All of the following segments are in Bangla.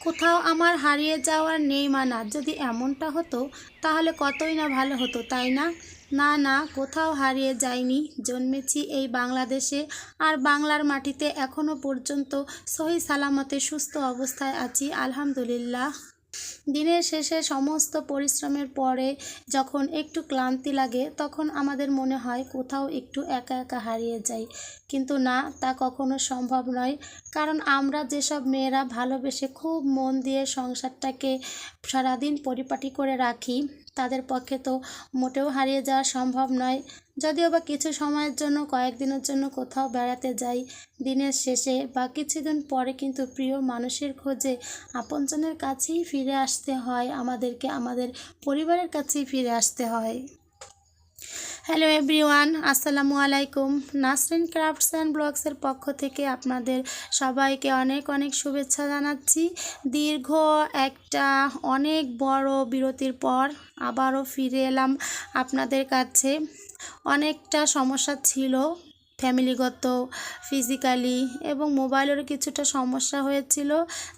কোথাও আমার হারিয়ে যাওয়ার নেই মানা। যদি এমনটা হতো, তাহলে কতই না ভালো হতো, তাই না? না না, কোথাও হারিয়ে যায়নি জন্মেছি এই বাংলাদেশে আর বাংলার মাটিতে এখনও পর্যন্ত সহি সালামতে সুস্থ অবস্থায় আছি। আলহামদুলিল্লাহ। দিনের শেষে সমস্ত পরিশ্রমের পরে যখন একটু ক্লান্তি লাগে, তখন আমাদের মনে হয় কোথাও একটু একা একা হারিয়ে যাই। কিন্তু না, তা কখনো সম্ভব নয়। কারণ আমরা যেসব মেয়েরা ভালোবেসে খুব মন দিয়ে সংসারটাকে সারাদিন পরিপাটি করে রাখি, তাদের পক্ষে তো মোটেও হারিয়ে যাওয়া সম্ভব নয়। যদিও বা কিছু সময়ের জন্য, কয়েকদিনের জন্য কোথাও বেড়াতে যাই দিনের শেষে বা কিছুদিন পরে কিন্তু প্রিয় মানুষের খোঁজে আপনজনের কাছেই ফিরে আসতে হয়, আমাদেরকে, আমাদের পরিবারের কাছেই ফিরে আসতে হয়। হ্যালো এভরিওয়ান আসসালামু আলাইকুম। নাসরিন ক্রাফটস অ্যান্ড ব্লগসের পক্ষ থেকে আপনাদের সবাইকে অনেক অনেক শুভেচ্ছা জানাচ্ছি। দীর্ঘ একটা অনেক বড় বিরতির পর আবারও ফিরে এলাম আপনাদের কাছে। অনেকটা সমস্যা ছিল ফ্যামিলিগত, ফিজিক্যালি এবং মোবাইলেরও কিছুটা সমস্যা হয়েছিল,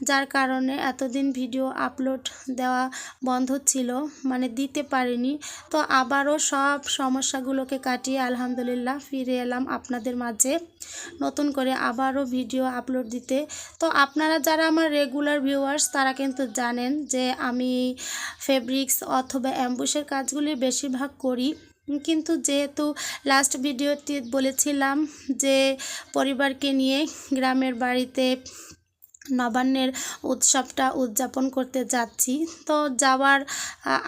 যার কারণে এতদিন ভিডিও আপলোড দেওয়া বন্ধ ছিল মানে দিতে পারিনি। তো আবারও সব সমস্যাগুলোকে কাটিয়ে আলহামদুলিল্লাহ ফিরে এলাম আপনাদের মাঝে নতুন করে আবারও ভিডিও আপলোড দিতে। তো আপনারা যারা আমার রেগুলার ভিউয়ার্স, তারা কিন্তু জানেন যে আমি ফেব্রিক্স অথবা অ্যাম্বুসের কাজগুলি বেশিরভাগ করি। কিন্তু যেহেতু লাস্ট ভিডিওতে বলেছিলাম যে পরিবারকে নিয়ে গ্রামের বাড়িতে নবান্নের উৎসবটা উদযাপন করতে যাচ্ছি। তো যাওয়ার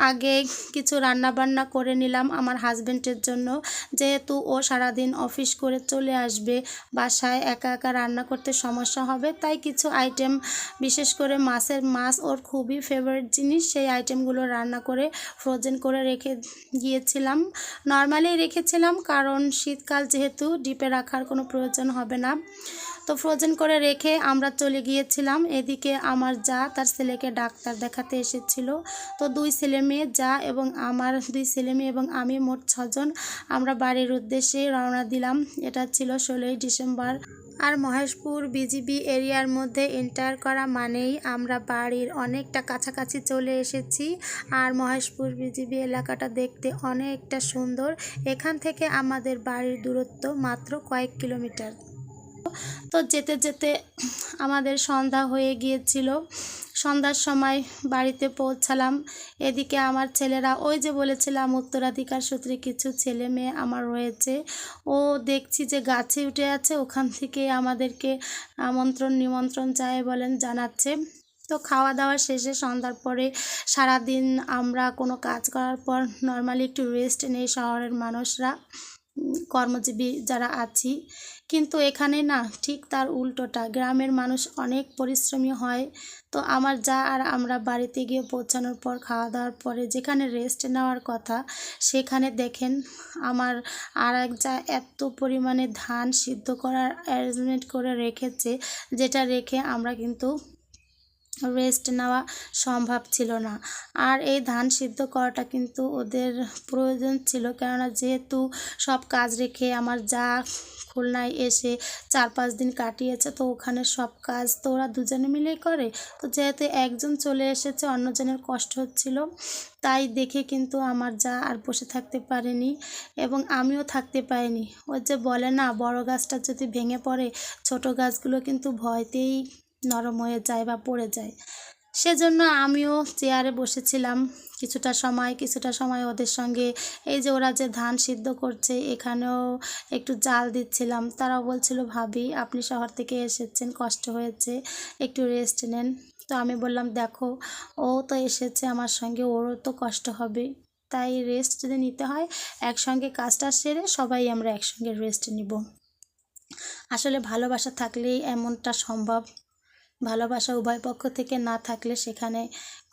আগে কিছু রান্নাবান্না করে নিলাম আমার হাজবেন্ডের জন্য। যেহেতু ও সারাদিন অফিস করে চলে আসবে, বাসায় একা একা রান্না করতে সমস্যা হবে, তাই কিছু আইটেম, বিশেষ করে মাছের মাছ ওর খুবই ফেভারিট জিনিস, সেই আইটেমগুলো রান্না করে ফ্রোজেন করে রেখে গিয়েছিলাম। নর্মালি রেখেছিলাম, কারণ শীতকাল যেহেতু, ডিপে রাখার কোনো প্রয়োজন হবে না। তো ফ্রোজেন করে রেখে আমরা চলে গিয়েছিলাম। এদিকে আমার যা, তার ছেলেকে ডাক্তার দেখাতে এসেছিল। তো দুই ছেলে মেয়ে, যা এবং আমার দুই ছেলে মেয়ে এবং আমি মোট ছজন। আমরা বাড়ির উদ্দেশ্যে রওনা দিলাম। এটা ছিল ষোলোই ডিসেম্বর। আর মহেশপুর বিজিবি এরিয়ার মধ্যে এন্টার করা মানেই আমরা বাড়ির অনেকটা কাছাকাছি চলে এসেছি। আর মহেশপুর বিজিবি এলাকাটা দেখতে অনেকটা সুন্দর। এখান থেকে আমাদের বাড়ির দূরত্ব মাত্র কয়েক কিলোমিটার। তো যেতে যেতে আমাদের সন্ধ্যা হয়ে গিয়েছিল। সন্ধ্যার সময় বাড়িতে পৌঁছালাম। এদিকে আমার ছেলেরা, ওই যে বলেছিলাম, উত্তরাধিকার সূত্রে কিছু ছেলে মেয়ে আমার রয়েছে। ও দেখছি যে গাছে উঠে আছে, ওখান থেকে আমাদেরকে আমন্ত্রণ নিমন্ত্রণ যায় বলেন জানাচ্ছে। তো খাওয়া দাওয়া শেষে সন্ধ্যার পরে সারাদিন আমরা কোনো কাজ করার পর নর্মালি একটু রেস্ট নেই শহরের মানুষরা। কর্মজীবী যারা আছি কিন্তু এখানে না ঠিক তার উল্টোটা। গ্রামের মানুষ অনেক পরিশ্রমী হয়। তো আমার যা আর আমরা বাড়িতে গিয়ে পৌঁছানোর পর খাওয়া দাওয়ার পরে যেখানে রেস্ট নেওয়ার কথা, সেখানে দেখেন আমার আর এক যা এত পরিমাণে ধান সিদ্ধ করার অ্যারেঞ্জমেন্ট করে রেখেছে, যেটা রেখে আমরা কিন্তু রেস্ট নেওয়া সম্ভব ছিল না। আর এই ধান সিদ্ধ করাটা কিন্তু ওদের প্রয়োজন ছিল, কেননা যেহেতু সব কাজ রেখে আমার যা খুলনায় এসে চার পাঁচ দিন কাটিয়েছে, তো ওখানে সব কাজ তো ওরা দুজনে মিলেই করে। তো যেহেতু একজন চলে এসেছে, অন্যজনের কষ্ট হচ্ছিল, তাই দেখে কিন্তু আমার যা আর বসে থাকতে পারেনি এবং আমিও থাকতে পারিনি। ও যে বলে না, বড় গাছটা যদি ভেঙে পড়ে, ছোট গাছগুলো কিন্তু ভয়তেই নরম হয়ে যায় বা পড়ে যায়। সেজন্য আমিও চেয়ারে বসেছিলাম। কিছুটা সময় কিছুটা সময় ওদের সঙ্গে এই যে ওরা যে ধান সিদ্ধ করছে, এখানেও একটু জাল দিচ্ছিলাম। তারাও বলছিল, ভাবি, আপনি শহর থেকে এসেছেন, কষ্ট হয়েছে, একটু রেস্ট নেন। তো আমি বললাম, দেখো, ও তো এসেছে আমার সঙ্গে, ওরও তো কষ্ট হবে। তাই রেস্ট যদি নিতে হয়, একসঙ্গে কাজটা সেরে সবাই আমরা একসঙ্গে রেস্ট নিব। আসলে ভালোবাসা থাকলেই এমনটা সম্ভব। ভালোবাসা উভয় পক্ষ থেকে না থাকলে সেখানে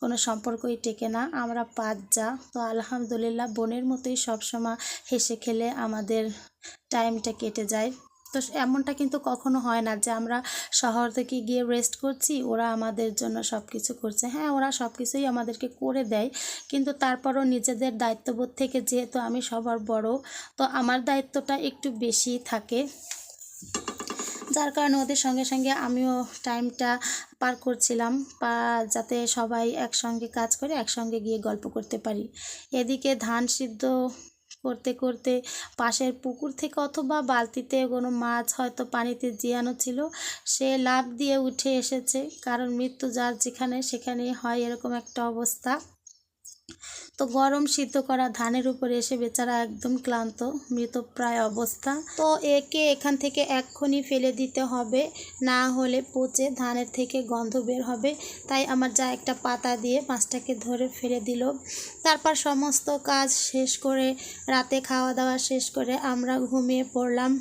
কোনো সম্পর্কই টেকে না। আমরা পাঁচ যা। তো আলহামদুলিল্লাহ, বোনের মতোই সবসময় হেসে খেলে আমাদের টাইমটা কেটে যায়। তো এমনটা কিন্তু কখনো হয় না যে আমরা শহর থেকে গিয়ে রেস্ট করছি, ওরা আমাদের জন্য সব কিছু করছে। হ্যাঁ ওরা সব কিছুই আমাদেরকে করে দেয়, কিন্তু তারপরও নিজেদের দায়িত্ববোধ থেকে যেহেতু আমি সবার বড়, তো আমার দায়িত্বটা একটু বেশি থাকে। যার কারণে ওদের সঙ্গে সঙ্গে আমিও টাইমটা পার করছিলাম বা যাতে সবাই একসঙ্গে কাজ করে, একসঙ্গে গিয়ে গল্প করতে পারি। এদিকে ধান সিদ্ধ করতে করতে পাশের পুকুর থেকে অথবা বালতিতে কোনো মাছ হয়তো পানিতে জিয়ানো ছিল, সে লাফ দিয়ে উঠে এসেছে। কারণ মৃত্যু যার যেখানে সেখানে হয় এরকম একটা অবস্থা। তো গরম সিদ্ধ করা ধানের উপরে এসে বেচারা একদম ক্লান্ত মৃতপ্রায় অবস্থা। তো একে এখান থেকে এক্ষুনি ফেলে দিতে হবে, না হলে পচে ধানের থেকে গন্ধ বের হবে। তাই আমার যা একটা পাতা দিয়ে মাছটাকে ধরে ফেলে দিল। তারপর সমস্ত কাজ শেষ করে, রাতে খাওয়া দাওয়া শেষ করে আমরা ঘুমিয়ে পড়লাম।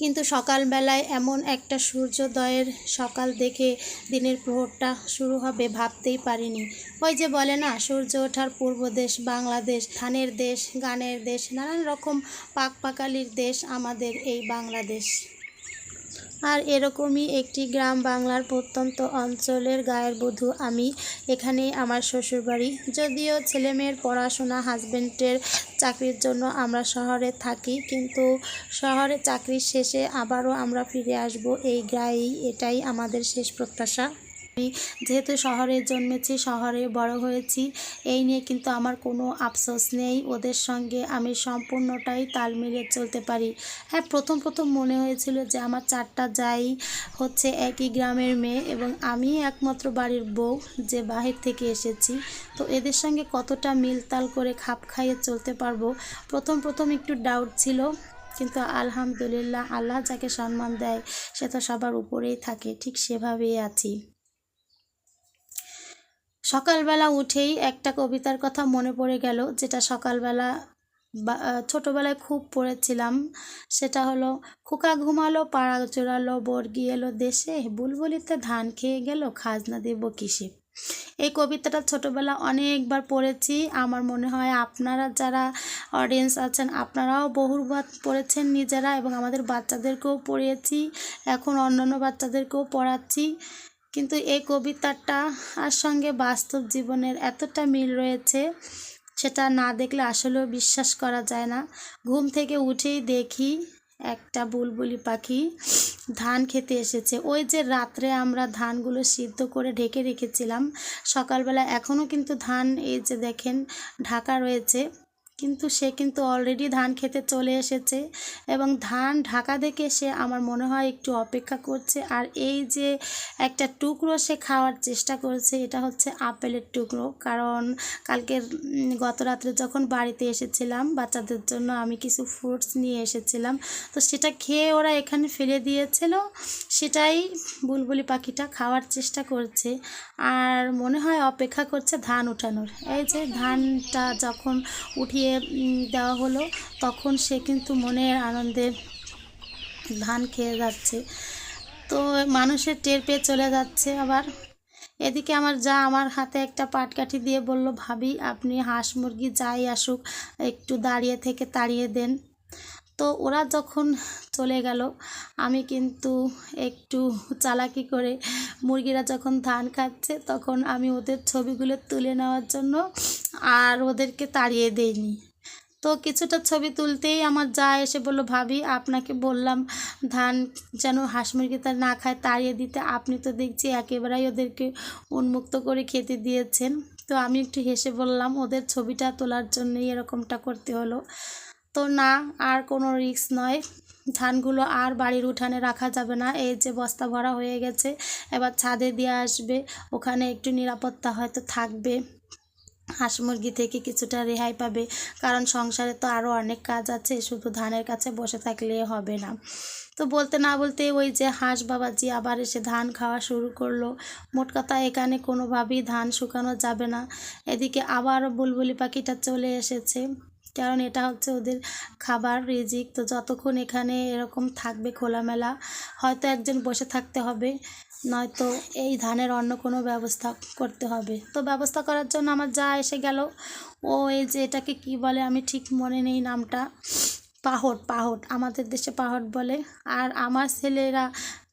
কিন্তু সকালবেলায় এমন একটা সূর্যোদয়ের সকাল দেখে দিনের প্রহরটা শুরু হবে ভাবতেই পারিনি। ওই যে বলে না, সূর্য ওঠার পূর্ব দেশ বাংলাদেশ, ধানের দেশ, গানের দেশ, নানান রকম পাক পাকালির দেশ আমাদের এই বাংলাদেশ। আর এরকমই একটি গ্রাম বাংলার প্রত্যন্ত অঞ্চলের গায়ের বধূ আমি। এখানে আমার শ্বশুরবাড়ি। যদিও ছেলেমেয়ের পড়াশোনা হাজব্যান্ডের চাকরির জন্য আমরা শহরে থাকি, কিন্তু শহরে চাকরির শেষে আবারও আমরা ফিরে আসব। এই গায়েই এটাই আমাদের শেষ প্রত্যাশা। যেহেতু শহরে জন্মেছি, শহরে বড় হয়েছি, এই নিয়ে কিন্তু আমার কোনো আফসোস নেই। ওদের সঙ্গে আমি সম্পূর্ণটাই তাল মিলিয়ে চলতে পারি। হ্যাঁ প্রথম প্রথম মনে হয়েছিল যে আমার চারটা যাই হচ্ছে একই গ্রামের মেয়ে এবং আমি একমাত্র বাড়ির বউ যে বাহির থেকে এসেছি। তো এদের সঙ্গে কতটা মিলতাল করে খাপ খাইয়ে চলতে পারব? প্রথম প্রথম একটু ডাউট ছিল, কিন্তু আলহামদুলিল্লাহ আল্লাহ যাকে সম্মান দেয়, সে তো সবার উপরেই থাকে, ঠিক সেভাবেই আছি। সকালবেলা উঠেই একটা কবিতার কথা মনে পড়ে গেল, যেটা সকালবেলা ছোটোবেলায় খুব পড়েছিলাম। সেটা হলো, খোকা ঘুমালো, পাড়া চোরালো, বর্গি এলো দেশে, বুলবুলিতে ধান খেয়ে গেল, খাজনা দেব কিসে? এই কবিতাটা ছোটোবেলা অনেকবার পড়েছি। আমার মনে হয় আপনারা যারা অডিয়েন্স আছেন, আপনারাও বহুবার পড়েছেন নিজেরা, এবং আমাদের বাচ্চাদেরকেও পড়িয়েছি। এখন অন্যান্য বাচ্চাদেরকেও পড়াচ্ছি। কিন্তু এই কবিতাটা আর সঙ্গে বাস্তব জীবনের এতটা মিল রয়েছে, সেটা না দেখলে আসলেও বিশ্বাস করা যায় না। ঘুম থেকে উঠেই দেখি একটা বুলবুলি পাখি ধান খেতে এসেছে। ওই যে রাত্রে আমরা ধানগুলো সিদ্ধ করে ঢেকে রেখেছিলাম, সকালবেলা এখনও কিন্তু ধান এই যে দেখেন ঢাকা রয়েছে। কিন্তু সে কিন্তু অলরেডি ধান খেতে চলে এসেছে এবং ধান ঢাকা দেখে সে আমার মনে হয় একটু অপেক্ষা করছে। আর এই যে একটা টুকরো সে খাওয়ার চেষ্টা করছে, এটা হচ্ছে আপেলের টুকরো। কারণ কালকের গত রাত্রে যখন বাড়িতে এসেছিলাম বাচ্চাদের জন্য আমি কিছু ফ্রুটস নিয়ে এসেছিলাম, তো সেটা খেয়ে ওরা এখানে ফেলে দিয়েছিল। সেটাই বুলবুলি পাখিটা খাওয়ার চেষ্টা করছে আর মনে হয় অপেক্ষা করছে ধান উঠানোর। এই যে ধানটা যখন উঠিয়ে উম, দেওয়া হলো। তখন সে কিন্তু মনের আনন্দে ধান খেয়ে যাচ্ছে। তো মানুষের টের পেয়ে চলে যাচ্ছে আবার। এদিকে আমার যা আমার হাতে একটা পাটকাঠি দিয়ে বলল ভাবি আপনি হাঁস মুরগি যাই আসুক একটু দাঁড়িয়ে থেকে তাড়িয়ে দেন। তো ওরা যখন চলে গেল, আমি কিন্তু একটু চালাকি করে মুরগিরা যখন ধান খাচ্ছে তখন আমি ওদের ছবিগুলো তুলে নেওয়ার জন্য আর ওদেরকে তাড়িয়ে দেইনি। তো কিছুটা ছবি তুলতেই আমার যা এসে বলল, ভাবি, আপনাকে বললাম ধান যেন হাঁস মুরগি তা না খায়, তাড়িয়ে দিতে। আপনি তো দেখছি একেবারেই ওদেরকে উন্মুক্ত করে খেতে দিয়েছেন। তো আমি একটু হেসে বললাম, ওদের ছবিটা তোলার জন্যই এরকমটা করতে হলো। তো না, আর কোনো রিস্ক নয়। ধানগুলো আর বাড়ির উঠানে রাখা যাবে না। এই যে বস্তা ভরা হয়ে গেছে, এবার ছাদে দিয়ে আসবে। ওখানে একটু নিরাপত্তা হয়তো থাকবে। হাঁস মুরগি থেকে কিছুটা রেহাই পাবে। কারণ সংসারে তো আরও অনেক কাজ আছে, শুধু ধানের কাছে বসে থাকলে হবে না। তো বলতে না বলতে ওই যে হাঁস বাবাজি আবার এসে ধান খাওয়া শুরু করল। মোট কথা এখানে কোনোভাবেই ধান শুকানো যাবে না। এদিকে আবারও বুলবুলি পাখিটা চলে এসেছে। কারণ এটা হচ্ছে ওদের খাবার রিজিক। তো যতক্ষণ এখানে এরকম থাকবে খোলামেলা, হয়তো একজন বসে থাকতে হবে, নয়তো এই ধানের অন্য কোনো ব্যবস্থা করতে হবে। তো ব্যবস্থা করার জন্য আমার যা এসে গেল, ও এই যে এটাকে কি বলে আমি ঠিক মনে নেই নামটা। পাহট পাহট আমাদের দেশে পাহট বলে। আর আমার ছেলেরা,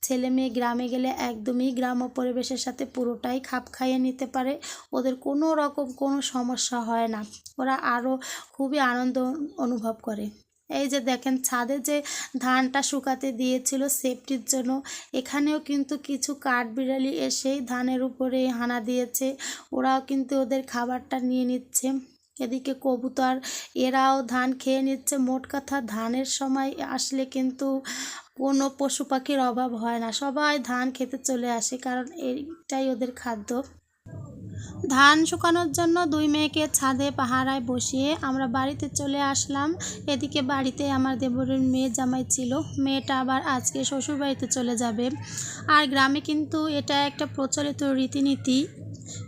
ছেলে মেয়ে গ্রামে গেলে একদমই গ্রাম্য পরিবেশের সাথে পুরোটাই খাপ খাইয়ে নিতে পারে। ওদের কোনো রকম কোনো সমস্যা হয় না। ওরা আরও খুবই আনন্দ অনুভব করে। এই যে দেখেন, ছাদে যে ধানটা শুকাতে দিয়েছিল সেফটির জন্য, এখানেও কিন্তু কিছু কাঠবিড়ালি এসেই ধানের উপরে হানা দিয়েছে। ওরাও কিন্তু ওদের খাবারটা নিয়ে নিচ্ছে। এদিকে কবুতর, এরাও ধান খেয়ে নিচ্ছে। মোট কথা ধানের সময় আসলে কিন্তু কোনো পশু পাখির অভাব হয় না। সবাই ধান খেতে চলে আসে কারণ এইটাই ওদের খাদ্য। ধান শুকানোর জন্য দুই মেয়েকে ছাদে পাহারায় বসিয়ে আমরা বাড়িতে চলে আসলাম। এদিকে বাড়িতে আমার দেবরের মেয়ে জামাই ছিল। মেয়েটা আবার আজকে শ্বশুরবাড়িতে চলে যাবে। আর গ্রামে কিন্তু এটা একটা প্রচলিত রীতিনীতি।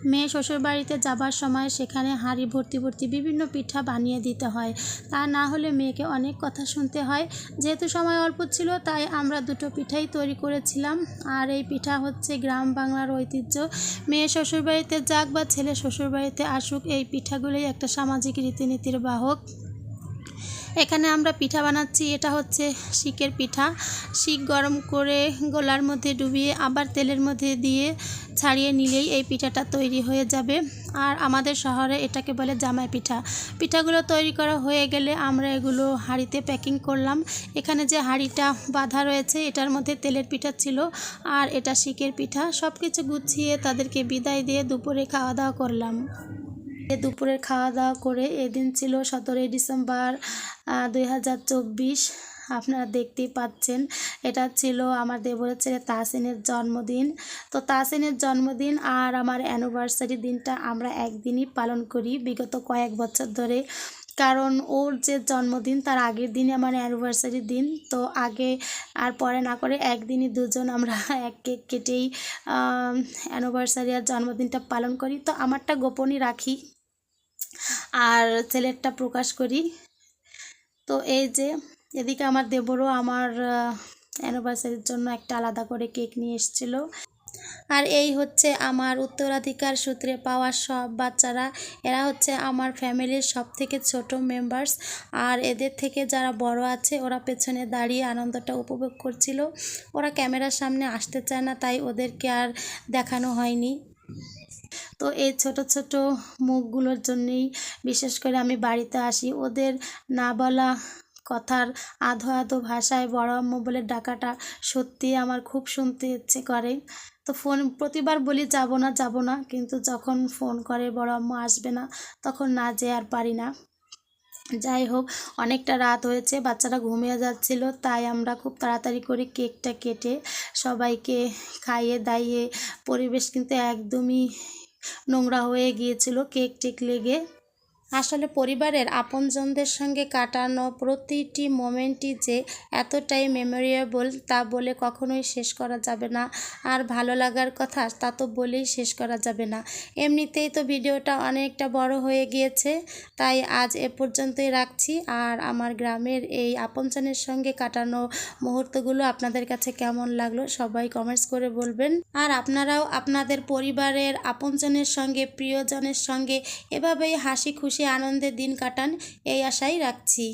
মেয়ে শ্বশুরবাড়িতে যাবার সময় সেখানে হাঁড়ি ভর্তি ভর্তি বিভিন্ন পিঠা বানিয়ে দিতে হয়। তা না হলে মেয়েকে অনেক কথা শুনতে হয়। যেহেতু সময় অল্প ছিল, তাই আমরা দুটো পিঠাই তৈরি করেছিলাম। আর এই পিঠা হচ্ছে গ্রাম বাংলার ঐতিহ্য। মেয়ে শ্বশুরবাড়িতে যাক বা ছেলে শ্বশুরবাড়িতে আসুক, এই পিঠাগুলোই একটা সামাজিক রীতিনীতির বাহক। এখানে আমরা পিঠা বানাচ্ছি। এটা হচ্ছে শিকের পিঠা। শিক গরম করে গোলার মধ্যে ডুবিয়ে, আবার তেলের মধ্যে দিয়ে ছাড়িয়ে নিলেই এই পিঠাটা তৈরি হয়ে যাবে। আর আমাদের শহরে এটাকে বলে জামাই পিঠা। পিঠাগুলো তৈরি করা হয়ে গেলে আমরা এগুলো হাঁড়িতে প্যাকিং করলাম। এখানে যে হাঁড়িটা বাঁধা রয়েছে, এটার মধ্যে তেলের পিঠা ছিল আর এটা শিকের পিঠা। সব কিছু গুছিয়ে তাদেরকে বিদায় দিয়ে দুপুরে খাওয়া দাওয়া করলাম। এ দুপুরের খাওয়া দাওয়া করে এদিন ছিল সতেরোই ডিসেম্বর দুই হাজার চব্বিশ। আপনারা দেখতেই পাচ্ছেন, এটা ছিল আমার দেবরের ছেলে তাহসিনের জন্মদিন। তো তাহসিনের জন্মদিন আর আমার অ্যানিভার্সারি দিনটা আমরা একদিনই পালন করি বিগত কয়েক বছর ধরে। কারণ ওর যে জন্মদিন, তার আগের দিনই আমার অ্যানিভার্সারি দিন। তো আগে আর পরে না করে একদিনই দুজন আমরা এক কেক কেটেই অ্যানিভার্সারি আর জন্মদিনটা পালন করি। তো আমারটা গোপনই রাখি আর ছেলেরটা প্রকাশ করি। তো এই যে এদিকে আমার দেবরও আমার অ্যানিভার্সারির জন্য একটা আলাদা করে কেক নিয়ে এসেছিল। আর এই হচ্ছে আমার উত্তরাধিকার সূত্রে পাওয়া সব বাচ্চারা। এরা হচ্ছে আমার ফ্যামিলির সব থেকে ছোট মেম্বার্স আর এদের থেকে যারা বড় আছে, ওরা পেছনে দাঁড়িয়ে আনন্দটা উপভোগ করছিল। ওরা ক্যামেরার সামনে আসতে চায় না, তাই ওদেরকে আর দেখানো হয়নি। তো এই ছোট ছোট মুখগুলোর জন্যই বিশেষ করে আমি বাড়িতে আসি। ওদের না বলা কথার আধো আধো ভাষায় বড় আম্মু বলে ডাকাটা সত্যি আমার খুব শুনতে ইচ্ছে করে। তো ফোন প্রতিবার বলি, যাব না যাব না। কিন্তু যখন ফোন করে, বড় আম্মু আসবে না, তখন না যে আর পারি না। যাই হোক, অনেকটা রাত হয়েছে, বাচ্চারা ঘুমিয়ে যাচ্ছিল, তাই আমরা খুব তাড়াতাড়ি করে কেকটা কেটে সবাইকে খাইয়ে দাইয়ে, পরিবেশ কিন্তু একদমই নোংরা হয়ে গিয়েছিল, কেক টেক লেগে। আসলে পরিবারের আপনজনদের সঙ্গে কাটানো প্রতিটি মোমেন্টই যে এতটাই মেমোরিয়েবল তা বলে কখনোই শেষ করা যাবে না। আর ভালো লাগার কথা তা তো বলেই শেষ করা যাবে না। এমনিতেই তো ভিডিওটা অনেকটা বড় হয়ে গিয়েছে, তাই আজ এ পর্যন্তই রাখছি। আর আমার গ্রামের এই আপনজনের সঙ্গে কাটানো মুহূর্তগুলো আপনাদের কাছে কেমন লাগল সবাই কমেন্টস করে বলবেন। আর আপনারাও আপনাদের পরিবারের আপনজনের সঙ্গে, প্রিয়জনের সঙ্গে এভাবেই হাসি খুশি আনন্দে দিন কাটান এই আশাই রাখছি।